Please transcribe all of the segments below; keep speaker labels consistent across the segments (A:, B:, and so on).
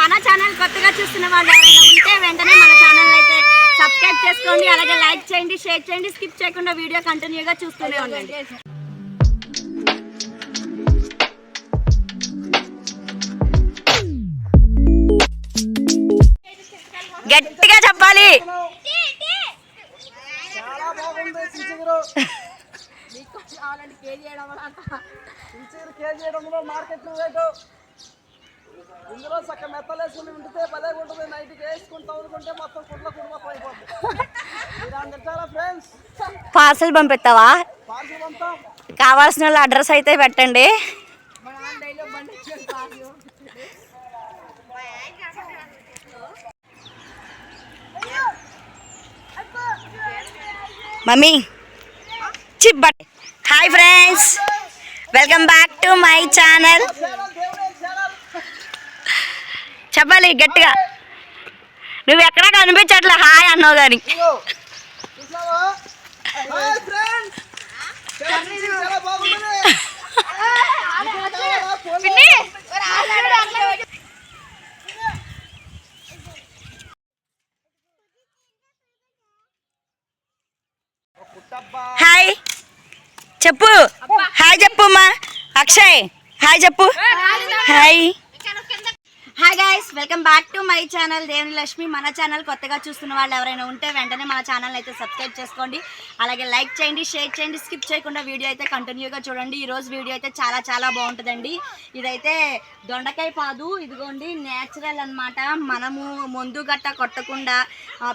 A: మన ఛానల్ కొత్తగా చూస్తున్న వాళ్ళు ఎవరైనా ఉంటే వెంటనే మన ఛానల్ అయితే సబ్స్క్రైబ్ చేసుకోండి అలాగే లైక్ చేయండి షేర్ చేయండి స్కిప్ చేయకుండా వీడియో కంటిన్యూగా చూస్తూనే ఉండండి. గట్టిగా చెప్పాలి.
B: చాలా బాగుంది చించగిరు చించగిరు కేజీ ఏడు వందలు మార్కెట్ రేటు ఇందులో సక్క మెత్తలేసుకుని ఉంటే భలే ఉంటుంది. నైట్కి వేసుకుంటాం అనుకుంటే మొత్తం కుట్ల కుటుంబం అయిపోతుంది ఫ్రెండ్స్
A: పార్సల్ పంపిస్తావా?
B: పార్సల్ పంపాం
A: కావాల్సిన వాళ్ళ అడ్రస్ అయితే పెట్టండి. Mummy. చిబ్బట్ hi friends welcome back to my channel చెప్పాలి గట్టిగా. నువ్వు ఎక్కడా కనిపించట్లే హాయ్ అన్నావు కానీ
B: హాయ్
A: చెప్పు. హాయ్ చెప్పు అమ్మా. అక్షయ్ హాయ్ చెప్పు. Hi. Hi guys welcome back to my channel దేవుని లక్ష్మి మన ఛానల్ కొత్తగా చూస్తున్న వాళ్ళు ఎవరైనా ఉంటే వెంటనే మన ఛానల్ అయితే సబ్స్క్రైబ్ చేసుకోండి. అలాగే లైక్ చేయండి షేర్ చేయండి స్కిప్ చేయకుండా వీడియో అయితే కంటిన్యూగా చూడండి. ఈ రోజు వీడియో అయితే చాలా చాలా బాగుంటుందండి. ఇదైతే దొండకాయ పాదు ఇదిగోండి నేచురల్ అన్నమాట. మనము ముందు గట్ట కొట్టకుండా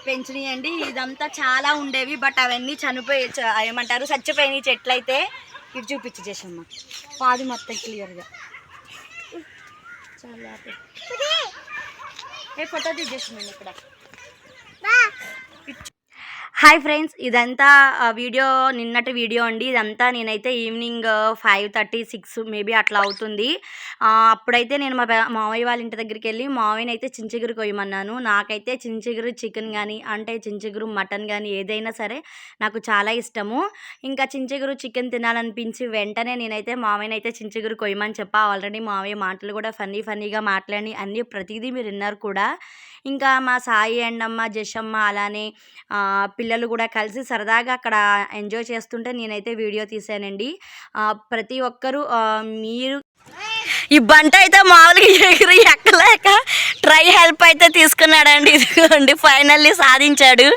A: పెంచినాయండి. ఇదంతా చాలా ఉండేవి బట్ అవన్నీ చనిపోయి చ- ఏమంటారు చచ్చిపోయినాయి చెట్లు అయితే ఇటు చూపించి చేసమ్మా పాదు మొత్తం క్లియర్గా ఏ ఫోటో తీసేసింది ఇక్కడ. హాయ్ ఫ్రెండ్స్ ఇదంతా వీడియో నిన్నటి వీడియో అండి. ఇదంతా నేనైతే evening five thirty six maybe అట్లా అవుతుంది. అప్పుడైతే నేను మా మావయ్య వాళ్ళ ఇంటి దగ్గరికి వెళ్ళి మావయ్యని అయితే చించిగురు కొయ్యమన్నాను. నాకైతే చించిగురు చికెన్ కానీ అంటే చించిగురు మటన్ కానీ ఏదైనా సరే నాకు చాలా ఇష్టము. ఇంకా చించిగురు చికెన్ తినాలనిపించి వెంటనే నేనైతే మావయ్యని అయితే చించిగురు కొయ్యమని చెప్పా. ఆల్రెడీ మావయ్య మాటలు కూడా ఫన్నీ ఫన్నీగా మాట్లాడి అన్నీ ప్రతిదీ మీరు విన్నారు కూడా. ఇంకా మా సాయి అండమ్మ అమ్మ జషమ్మ అలానే పిల్లలు పిల్లలు కూడా కలిసి సరదాగా అక్కడ ఎంజాయ్ చేస్తుంటే నేనైతే వీడియో తీసానండి. ప్రతి ఒక్కరూ మీరు ఈ బంట అయితే మామూలుగా ఎగిరి ఎక్కలేక ట్రై హెల్ప్ అయితే తీసుకున్నాడండి. ఇదిగోండి ఫైనల్లీ సాధించాడు.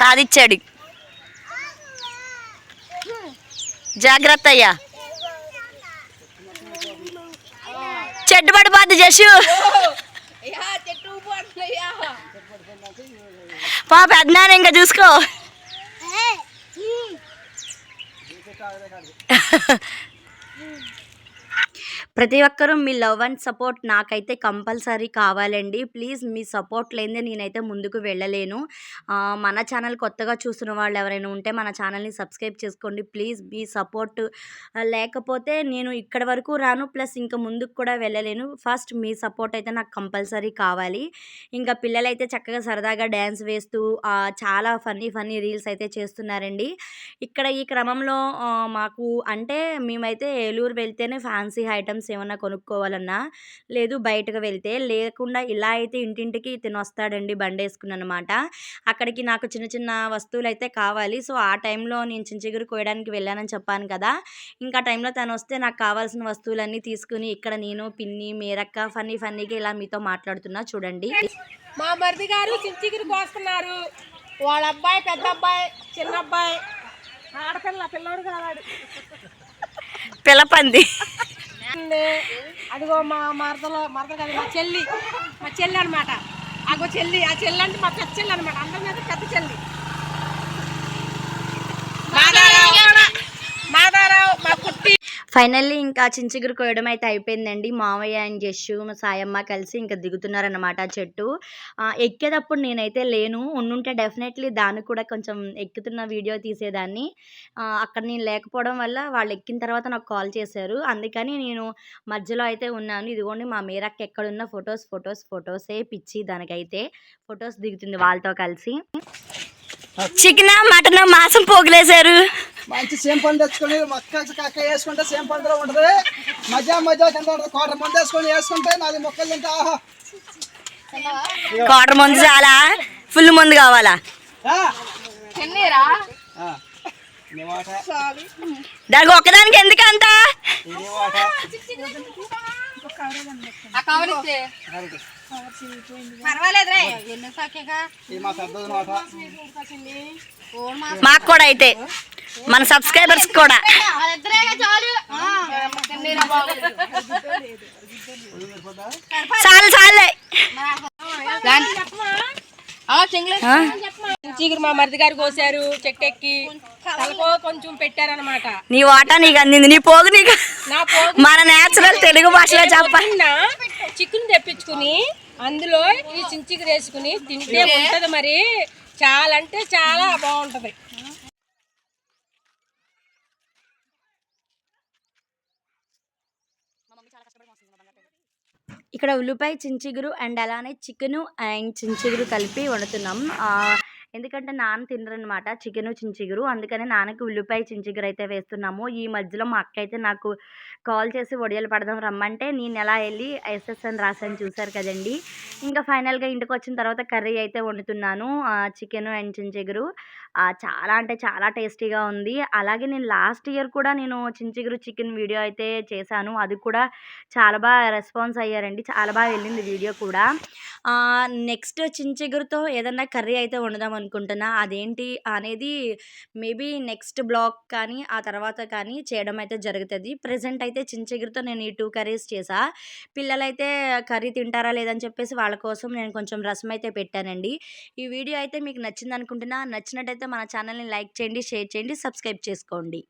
A: సాధించాడు. జాగ్రత్త అయ్యా. చెట్టు పడిపోద్ది జషు పా పెద్దనాన్న ఇంకా చూసుకో. ప్రతి ఒక్కరూ మీ లవ్ అండ్ సపోర్ట్ నాకైతే కంపల్సరీ కావాలండి. ప్లీజ్ మీ సపోర్ట్ లేనిదే నేనైతే ముందుకు వెళ్ళలేను. మన ఛానల్ కొత్తగా చూస్తున్న వాళ్ళు ఎవరైనా ఉంటే మన ఛానల్ని సబ్స్క్రైబ్ చేసుకోండి. ప్లీజ్ మీ సపోర్ట్ లేకపోతే నేను ఇక్కడ వరకు రాను. ప్లస్ ఇంకా ముందుకు కూడా వెళ్ళలేను. ఫస్ట్ మీ సపోర్ట్ అయితే నాకు కంపల్సరీ కావాలి. ఇంకా పిల్లలైతే చక్కగా సరదాగా డ్యాన్స్ వేస్తూ చాలా ఫన్నీ ఫన్నీ రీల్స్ అయితే చేస్తున్నారండి. ఇక్కడ ఈ క్రమంలో మాకు అంటే మేమైతే ఏలూరు వెళ్తేనే ఫ్యాన్సీ ఐటమ్స్ ఏమన్నా కొనుక్కోవాలన్నా లేదు బయటకు వెళ్తే లేకుండా ఇలా అయితే ఇంటింటికి తిని వస్తాడండి బండి వేసుకుని అనమాట అక్కడికి నాకు చిన్న చిన్న వస్తువులు అయితే కావాలి. సో ఆ టైంలో నేను చించిగురు కోయడానికి వెళ్ళానని చెప్పాను కదా! ఇంకా టైంలో తను వస్తే నాకు కావాల్సిన వస్తువులన్నీ తీసుకుని ఇక్కడ నేను పిన్ని మేరక్క ఫన్నీ ఫన్నీగా ఇలా మీతో మాట్లాడుతున్నా చూడండి.
C: మా మరిది గారు చించిగిరి కోస్తున్నారు. వాళ్ళ అబ్బాయి పెద్ద అబ్బాయి చిన్న అబ్బాయి. ఆడపిల్ల పిల్లోడు కావాడు
A: పిల్లపంది
C: అదిగో మా మరదలో మరద కాదు మా చెల్లి. మా చెల్లి అనమాట అగో చెల్లి ఆ చెల్లి అంటే మా పెద్ద చెల్లి అనమాట అందరి మీద పెద్ద చెల్లి.
A: ఫైనల్లీ ఇంకా చించిగురు కోయడం అయితే అయిపోయిందండి. మావయ్య అండ్ జస్సు మా సాయమ్మ కలిసి ఇంకా దిగుతున్నారనమాట చెట్టు. ఎక్కేటప్పుడు నేనైతే లేను. ఉండుంటే డెఫినెట్లీ దాన్ని కూడా కొంచెం ఎక్కుతున్న వీడియో తీసేదాన్ని. అక్కడ నేను లేకపోవడం వల్ల వాళ్ళు ఎక్కిన తర్వాత నాకు కాల్ చేశారు. అందుకని నేను మధ్యలో అయితే ఉన్నాను. ఇదిగోండి మా మీరక్క ఎక్కడున్న ఫొటోస్ ఫొటోస్ ఫొటోసే పిచ్చి దానికైతే. ఫొటోస్ దిగుతుంది వాళ్ళతో కలిసి. చికెన్ మటన్ మాంసం పోగులేశారు.
B: మంచి సేమ్ పండు తెచ్చుకొని మొక్క కక్క వేసుకుంటే సేమ్ పండులో ఉంటుంది. మధ్య మధ్య కింద కోట మంది వేసుకొని వేసుకుంటే నాలుగు మొక్కలు తింటే ఆహా.
A: క్వార్టర్ ముందు చాలా ఫుల్ ముందు కావాలా? దానికి ఒక్కదానికి ఎందుకు అంత?
C: ఆ
A: మాకు కూడా అయితే. మన సబ్స్క్రైబర్స్ కూడా.
C: చాలు.
A: చాలు
C: చీగురు మా మరిది గారు కోసారు చెట్టెక్కి తలకో కొంచెం పెట్టారనమాట
A: నీ వాటా నీకు అందింది నీ పోగు నీకు.
C: నా పోగు.
A: మన నేచురల్ తెలుగు భాషలో చెప్ప
C: పొద్దున్న చికెన్ తెప్పించుకుని అందులో ఈ చించికి వేసుకుని తింటే ఉంటది మరి. చాలా అంటే చాలా బాగుంటది.
A: ఇక్కడ ఉల్లిపాయ చించిగురు అండ్ అలానే చికెను అండ్ చించిగురు కలిపి వండుతున్నాం. ఆ, ఎందుకంటే నాన్న తినరనమాట చికెను చించిగురు. అందుకని నాన్నకి ఉల్లిపాయ చించిగురు అయితే వేస్తున్నాము. ఈ మధ్యలో మా అక్క అయితే నాకు కాల్ చేసి వడియాలు పడదాం రమ్మంటే నేను ఎలా వెళ్ళి ఎస్ఎస్ఎన్ రాసాను చూశారు కదండి. ఇంకా ఫైనల్గా ఇంటికి వచ్చిన తర్వాత కర్రీ అయితే వండుతున్నాను. చికెన్ అండ్ చించిగురు. చాలా అంటే చాలా టేస్టీగా ఉంది. అలాగే నేను లాస్ట్ ఇయర్ కూడా నేను చించిగురు చికెన్ వీడియో అయితే చేశాను. అది కూడా చాలా బాగా రెస్పాన్స్ అయ్యారండి. చాలా బాగా వెళ్ళింది వీడియో కూడా. నెక్స్ట్ చించిగురుతో ఏదన్నా కర్రీ అయితే వండుదాం అనుకుంటున్నా అదేంటి అనేది మేబీ నెక్స్ట్ బ్లాగ్ కానీ ఆ తర్వాత కానీ చేయడం అయితే జరుగుతుంది. ప్రజెంట్ అయితే చించిగురితో నేను ఈ టూ కర్రీస్ చేసా. పిల్లలైతే కర్రీ తింటారా లేదని చెప్పేసి వాళ్ళ కోసం నేను కొంచెం రసం అయితే పెట్టానండి. ఈ వీడియో అయితే మీకు నచ్చింది అనుకుంటున్నా నచ్చినట్టయితే మన ఛానల్ని లైక్ చేయండి షేర్ చేయండి సబ్స్క్రైబ్ చేసుకోండి.